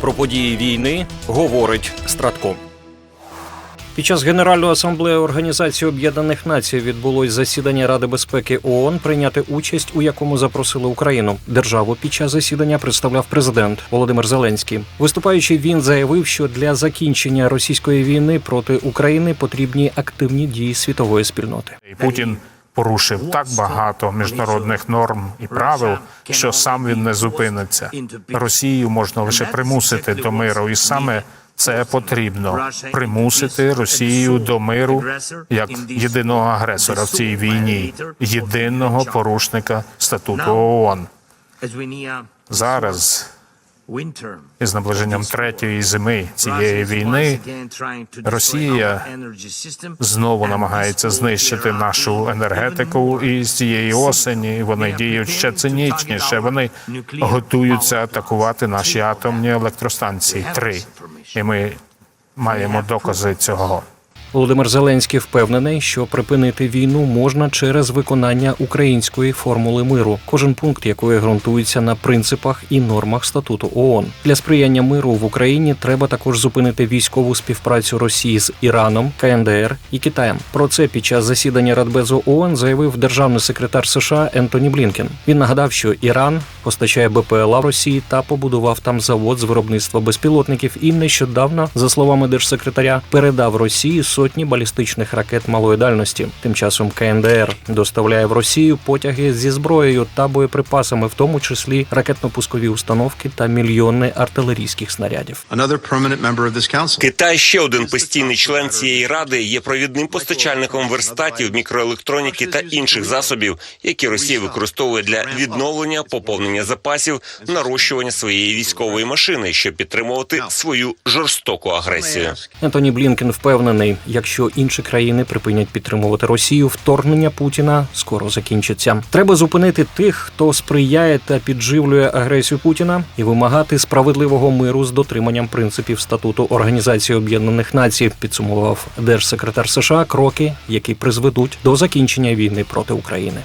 Про події війни говорить Стратком. Під час Генеральної асамблеї Організації Об'єднаних Націй відбулось засідання Ради безпеки ООН, прийняти участь у якому запросили Україну. Державу під час засідання представляв президент Володимир Зеленський. Виступаючи, він заявив, що для закінчення російської війни проти України потрібні активні дії світової спільноти. Путін порушив так багато міжнародних норм і правил, що сам він не зупиниться. Росію можна лише примусити до миру, і саме це потрібно примусити Росію до миру як єдиного агресора в цій війні, єдиного порушника статуту ООН. Зараз із наближенням третьої зими цієї війни Росія знову намагається знищити нашу енергетику, і з цієї осені вони діють ще цинічніше. Вони готуються атакувати наші атомні електростанції. Три і ми маємо докази цього. Володимир Зеленський впевнений, що припинити війну можна через виконання української формули миру, кожен пункт якої ґрунтується на принципах і нормах статуту ООН. Для сприяння миру в Україні треба також зупинити військову співпрацю Росії з Іраном, КНДР і Китаєм. Про це під час засідання Радбезу ООН заявив державний секретар США Ентоні Блінкен. Він нагадав, що Іран постачає БПЛА Росії та побудував там завод з виробництва безпілотників. І нещодавно, за словами держсекретаря, передав Росії сотні балістичних ракет малої дальності. Тим часом КНДР доставляє в Росію потяги зі зброєю та боєприпасами, в тому числі ракетно-пускові установки та мільйони артилерійських снарядів. Китай ще один постійний член цієї ради є провідним постачальником верстатів, мікроелектроніки та інших засобів, які Росія використовує для відновлення, поповнення запасів, нарощування своєї військової машини, щоб підтримувати свою жорстоку агресію. Ентоні Блінкен впевнений, якщо інші країни припинять підтримувати Росію, вторгнення Путіна скоро закінчиться. Треба зупинити тих, хто сприяє та підживлює агресію Путіна, і вимагати справедливого миру з дотриманням принципів статуту Організації Об'єднаних Націй. Підсумував держсекретар США кроки, які призведуть до закінчення війни проти України.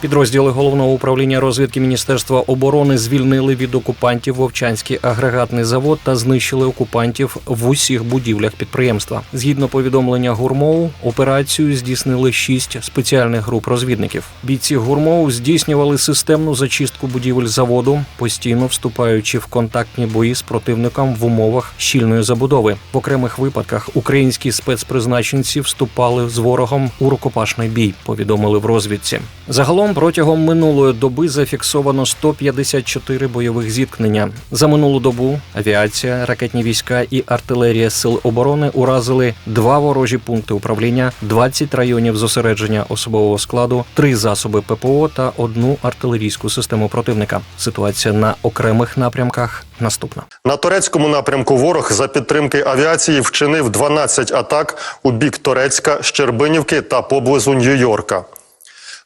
Підрозділи головного управління розвідки Міністерства оборони звільнили від окупантів Вовчанський агрегатний завод та знищили окупантів в усіх будівлях підприємства. Згідно повідомлення гурмоу, операцію здійснили шість спеціальних груп розвідників. Бійці гурмоу здійснювали системну зачистку будівель заводу, постійно вступаючи в контактні бої з противником в умовах щільної забудови. В окремих випадках українські спецпризначенці вступали з ворогом у рукопашний бій. Повідомили в розвідці. Загалом протягом минулої доби зафіксовано 154 бойових зіткнення. За минулу добу авіація, ракетні війська і артилерія сил оборони уразили два ворожі пункти управління, 20 районів зосередження особового складу, три засоби ППО та одну артилерійську систему противника. Ситуація на окремих напрямках наступна. На турецькому напрямку ворог за підтримки авіації вчинив 12 атак у бік Торецька, Щербинівки та поблизу Нью-Йорка.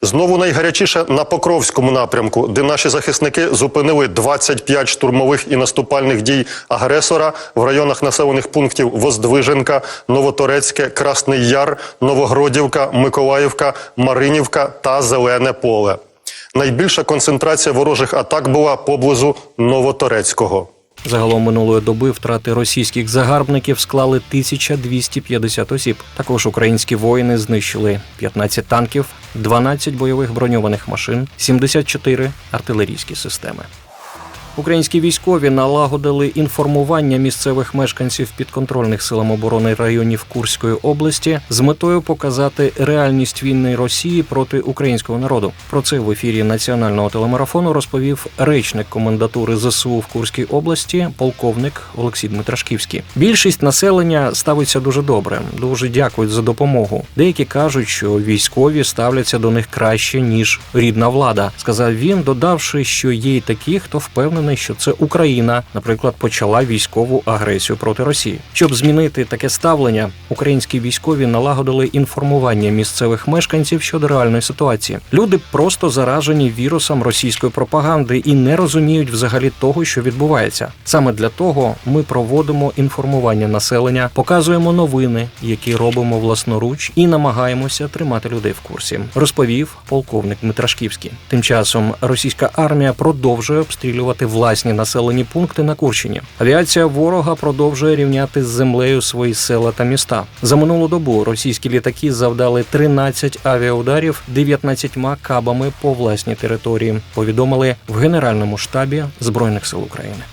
Знову найгарячіше на Покровському напрямку, де наші захисники зупинили 25 штурмових і наступальних дій агресора в районах населених пунктів Воздвиженка, Новоторецьке, Красний Яр, Новогродівка, Миколаївка, Маринівка та Зелене Поле. Найбільша концентрація ворожих атак була поблизу Новоторецького. Загалом минулої доби втрати російських загарбників склали 1250 осіб. Також українські воїни знищили 15 танків, 12 бойових броньованих машин, 74 артилерійські системи. Українські військові налагодили інформування місцевих мешканців підконтрольних силам оборони районів Курської області з метою показати реальність війни Росії проти українського народу. Про це в ефірі національного телемарафону розповів речник комендатури ЗСУ в Курській області, полковник Олексій Дмитрашківський. Більшість населення ставиться дуже добре, дуже дякують за допомогу. Деякі кажуть, що військові ставляться до них краще ніж рідна влада. Сказав він, додавши, що є й такі, хто впевнений, що це Україна, наприклад, почала військову агресію проти Росії. Щоб змінити таке ставлення, українські військові налагодили інформування місцевих мешканців щодо реальної ситуації. Люди просто заражені вірусом російської пропаганди і не розуміють взагалі того, що відбувається. Саме для того ми проводимо інформування населення, показуємо новини, які робимо власноруч, і намагаємося тримати людей в курсі. Розповів полковник Дмитрашківський. Тим часом російська армія продовжує обстрілювати власні населені пункти на Курщині. Авіація ворога продовжує рівняти з землею свої села та міста. За минулу добу російські літаки завдали 13 авіаударів 19 кабами по власній території. Повідомили в Генеральному штабі Збройних сил України.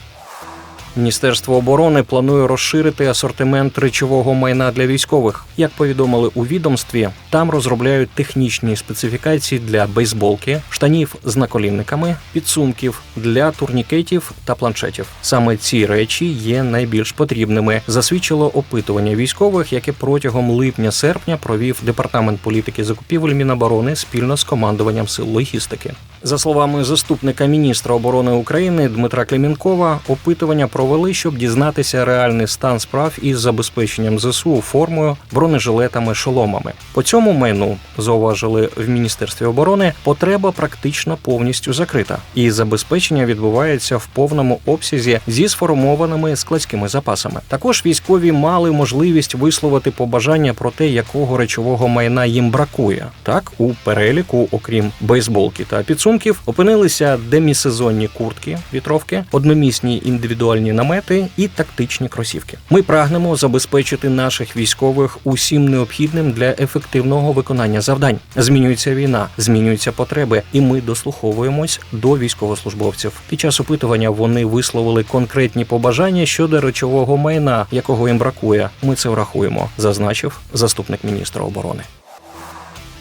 Міністерство оборони планує розширити асортимент речового майна для військових. Як повідомили у відомстві, там розробляють технічні специфікації для бейсболки, штанів з наколінниками, підсумків для турнікетів та планшетів. Саме ці речі є найбільш потрібними. Засвідчило опитування військових, яке протягом липня-серпня провів департамент політики закупівель Міноборони спільно з командуванням сил логістики. За словами заступника міністра оборони України Дмитра Клімінкова, опитування провели, щоб дізнатися реальний стан справ із забезпеченням ЗСУ формою, бронежилетами, шоломами. По цьому майну зауважили в міністерстві оборони, потреба практично повністю закрита, і забезпечення відбувається в повному обсязі зі сформованими складськими запасами. Також військові мали можливість висловити побажання про те, якого речового майна їм бракує. Так у переліку, окрім бейсболки та підсумків, опинилися демісезонні куртки, вітровки, одномісні індивідуальні намети і тактичні кросівки. Ми прагнемо забезпечити наших військових усім необхідним для ефективного виконання завдань. Змінюється війна, змінюються потреби, і ми дослуховуємось до військовослужбовців. Під час опитування вони висловили конкретні побажання щодо речового майна, якого їм бракує. Ми це врахуємо, зазначив заступник міністра оборони.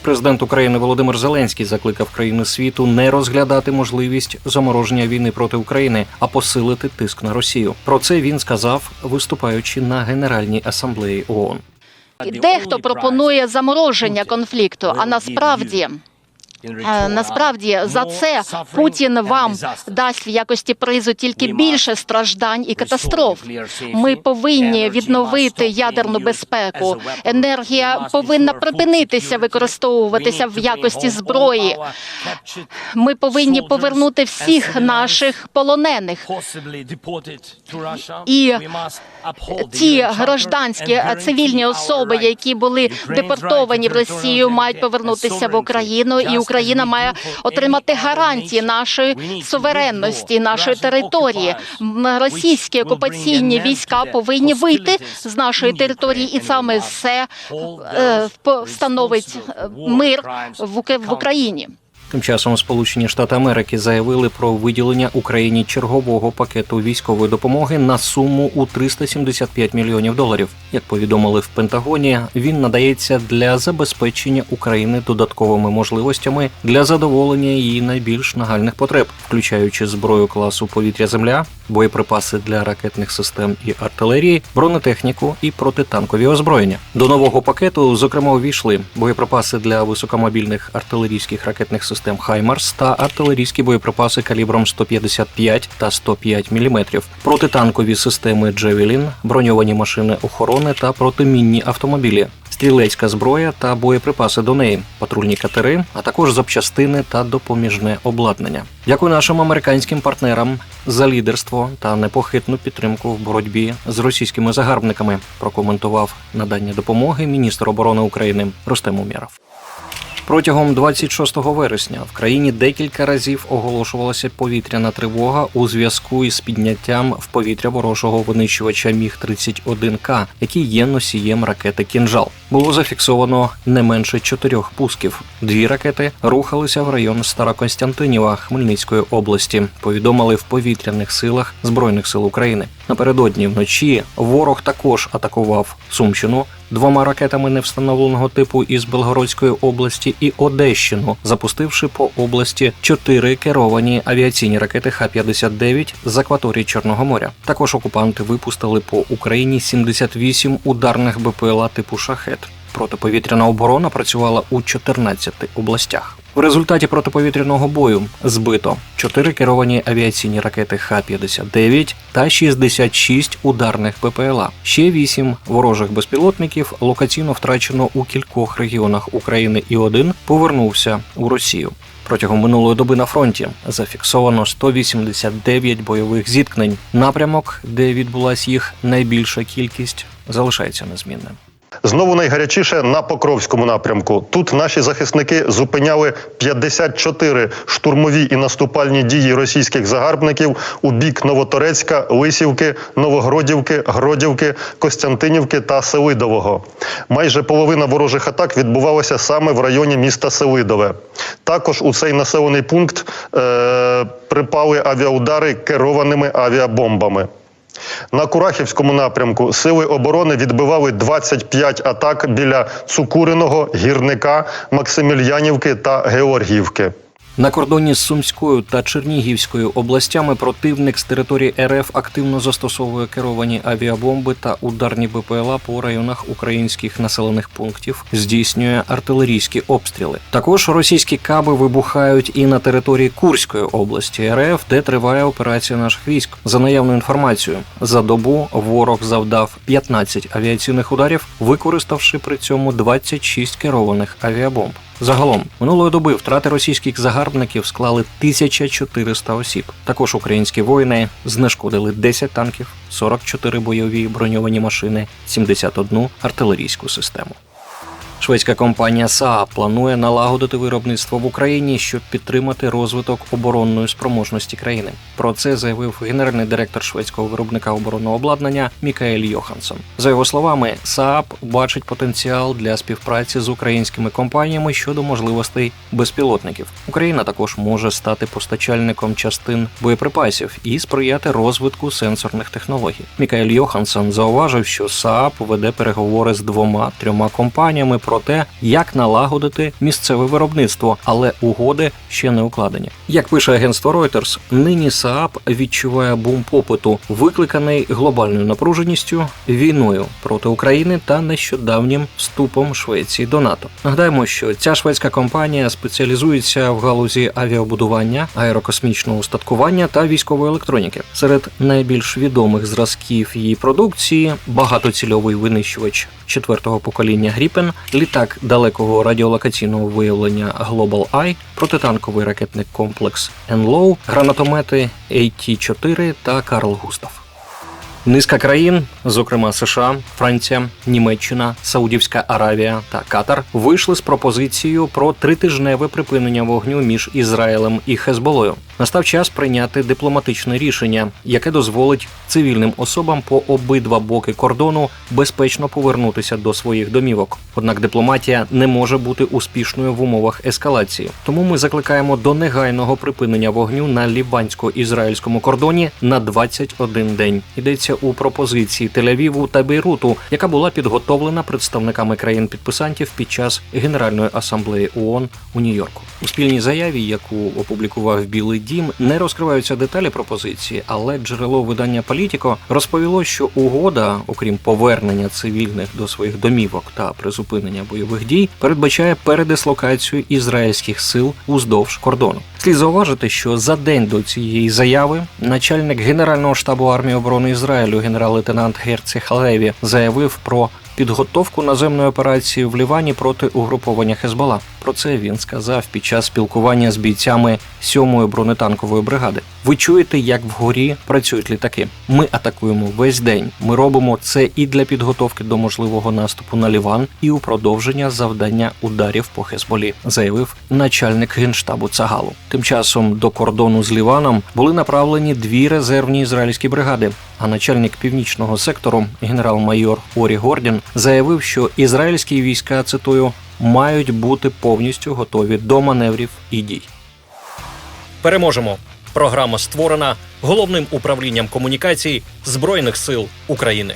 Президент України Володимир Зеленський закликав країни світу не розглядати можливість замороження війни проти України, а посилити тиск на Росію. Про це він сказав, виступаючи на Генеральній асамблеї ООН. Дехто пропонує замороження конфлікту, а насправді. Е, Насправді за це Путін вам дасть в якості призу тільки більше страждань і катастроф. Ми повинні відновити ядерну безпеку. Енергія повинна припинитися використовуватися в якості зброї. Ми повинні повернути всіх наших полонених. І ті гражданські цивільні особи, які були депортовані в Росію, мають повернутися в Україну, і Україна має отримати гарантії нашої суверенності, нашої території. Російські окупаційні війська повинні вийти з нашої території, і саме це е, встановить е, мир в Україні. Тим часом Сполучені Штати Америки заявили про виділення Україні чергового пакету військової допомоги на суму у 375 мільйонів доларів. Як повідомили в Пентагоні, він надається для забезпечення України додатковими можливостями для задоволення її найбільш нагальних потреб, включаючи зброю класу повітря-земля, боєприпаси для ракетних систем і артилерії, бронетехніку і протитанкові озброєння. До нового пакету, зокрема, увійшли боєприпаси для високомобільних артилерійських ракетних систем Хаймарс та артилерійські боєприпаси калібром 155 та 105 мм, протитанкові системи Джевелін, броньовані машини охорони та протимінні автомобілі. Стрілецька зброя та боєприпаси до неї, патрульні катери, а також запчастини та допоміжне обладнання. Дякую нашим американським партнерам за лідерство та непохитну підтримку в боротьбі з російськими загарбниками. Прокоментував надання допомоги міністр оборони України Рустем Умєров. Протягом 26 вересня в країні декілька разів оголошувалася повітряна тривога у зв'язку із підняттям в повітря ворожого винищувача Міг 31 к який є носієм ракети Кінжал. Було зафіксовано не менше чотирьох пусків. Дві ракети рухалися в район Староконстянтинєва Хмельницької області. Повідомили в повітряних силах збройних сил України. Напередодні вночі ворог також атакував Сумщину двома ракетами невстановленого типу із Белгородської області і Одещину, запустивши по області чотири керовані авіаційні ракети Х-59 з акваторії Чорного моря. Також окупанти випустили по Україні 78 ударних БПЛА типу шахет. Протиповітряна оборона працювала у 14 областях. В результаті протиповітряного бою збито 4 керовані авіаційні ракети Х-59 та 66 ударних ППЛА. Ще 8 ворожих безпілотників локаційно втрачено у кількох регіонах України і один повернувся у Росію. Протягом минулої доби на фронті зафіксовано 189 бойових зіткнень. Напрямок, де відбулась їх найбільша кількість, залишається незмінним. Знову найгарячіше на Покровському напрямку. Тут наші захисники зупиняли 54 штурмові і наступальні дії російських загарбників у бік Новоторецька, Лисівки, Новогродівки, Гродівки, Костянтинівки та Селидового. Майже половина ворожих атак відбувалася саме в районі міста Селидове. Також у цей населений пункт е- припали авіаудари керованими авіабомбами. На Курахівському напрямку сили оборони відбивали 25 атак біля Цукуриного, Гірника, Максимільянівки та Георгіївки. На кордоні з Сумською та Чернігівською областями противник з території РФ активно застосовує керовані авіабомби та ударні БПЛА по районах українських населених пунктів, здійснює артилерійські обстріли. Також російські каби вибухають і на території Курської області РФ, де триває операція наших військ. За наявною інформацією, за добу ворог завдав 15 авіаційних ударів, використавши при цьому 26 керованих авіабомб. Загалом минулої доби втрати російських загарбників склали 1400 осіб. Також українські воїни знешкодили 10 танків, 44 бойові броньовані машини, 71 артилерійську систему. Шведська компанія Saab планує налагодити виробництво в Україні, щоб підтримати розвиток оборонної спроможності країни. Про це заявив генеральний директор шведського виробника оборонного обладнання Мікаель Йоханссон. За його словами, Saab бачить потенціал для співпраці з українськими компаніями щодо можливостей безпілотників. Україна також може стати постачальником частин боєприпасів і сприяти розвитку сенсорних технологій. Мікаель Йоханссон зауважив, що Saab веде переговори з двома трьома компаніями про те, як налагодити місцеве виробництво, але угоди ще не укладені. Як пише агентство Reuters, нині Saab відчуває бум попиту, викликаний глобальною напруженістю, війною проти України та нещодавнім вступом Швеції до НАТО. Нагадаємо, що ця шведська компанія спеціалізується в галузі авіабудування, аерокосмічного устаткування та військової електроніки. Серед найбільш відомих зразків її продукції багатоцільовий винищувач четвертого покоління Гріпен, літак далекого радіолокаційного виявлення Global Eye, протитанковий ракетний комплекс Енлоу, гранатомети AT-4 та Карл Густав. Низка країн, зокрема США, Франція, Німеччина, Саудівська Аравія та Катар, вийшли з пропозицією про тритижневе припинення вогню між Ізраїлем і Хезболою. Настав час прийняти дипломатичне рішення, яке дозволить цивільним особам по обидва боки кордону безпечно повернутися до своїх домівок. Однак дипломатія не може бути успішною в умовах ескалації. Тому ми закликаємо до негайного припинення вогню на лівансько-ізраїльському кордоні на 21 день. Йдеться у пропозиції Тель-Авіву та Бейруту, яка була підготовлена представниками країн-підписантів під час Генеральної асамблеї ООН у Нью-Йорку. У спільній заяві, яку опублікував Білий Дім, не розкриваються деталі пропозиції, але джерело видання Політіко розповіло, що угода, окрім повернення цивільних до своїх домівок та призупинення бойових дій, передбачає передислокацію ізраїльських сил уздовж кордону. Слід зауважити, що за день до цієї заяви начальник Генерального штабу армії оборони Ізраїлю, генерал-лейтенант Герці Халеві, заявив про підготовку наземної операції в Лівані проти угруповання Хезбола. Про це він сказав під час спілкування з бійцями 7-ї бронетанкової бригади. Ви чуєте, як вгорі працюють літаки. Ми атакуємо весь день. Ми робимо це і для підготовки до можливого наступу на Ліван, і у продовження завдання ударів по Хезболі, заявив начальник генштабу Цагалу. Тим часом до кордону з Ліваном були направлені дві резервні ізраїльські бригади. А начальник північного сектору, генерал-майор Орі Гордін, заявив, що ізраїльські війська цитую мають бути повністю готові до маневрів і дій. Переможемо. Програма створена головним управлінням комунікацій Збройних сил України.